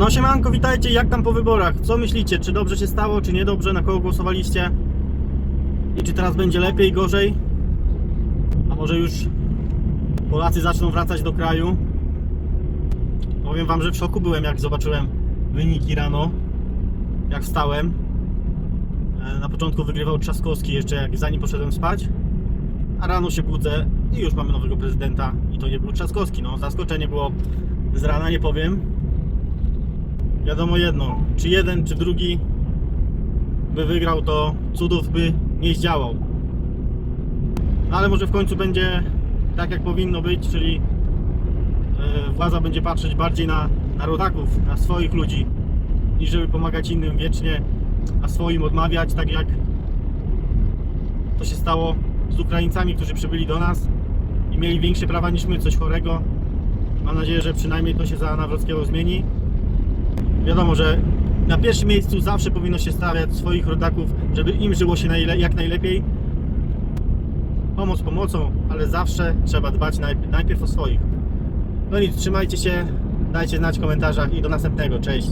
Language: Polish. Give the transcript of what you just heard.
No siemanko, witajcie, jak tam po wyborach? Co myślicie, czy dobrze się stało, czy niedobrze, na kogo głosowaliście? I czy teraz będzie lepiej, gorzej? A może już Polacy zaczną wracać do kraju? Powiem wam, że w szoku byłem, jak zobaczyłem wyniki rano, jak wstałem. E, Na początku wygrywał Trzaskowski jeszcze jak zanim poszedłem spać, a rano się budzę i już mamy nowego prezydenta i to nie był Trzaskowski. No, zaskoczenie było z rana, nie powiem. Wiadomo jedno, czy jeden, czy drugi by wygrał, to cudów by nie zdziałał. No ale może w końcu będzie tak, jak powinno być, czyli e, władza będzie patrzeć bardziej na, na rodaków, na swoich ludzi, niż żeby pomagać innym wiecznie, a swoim odmawiać, tak jak to się stało z Ukraińcami, którzy przybyli do nas i mieli większe prawa niż my, coś chorego. Mam nadzieję, że przynajmniej to się za Nawrockiego zmieni. Wiadomo, że na pierwszym miejscu zawsze powinno się stawiać swoich rodaków, żeby im żyło się jak najlepiej. Pomoc pomocą, ale zawsze trzeba dbać najp- najpierw o swoich. No nic, trzymajcie się, dajcie znać w komentarzach i do następnego. Cześć!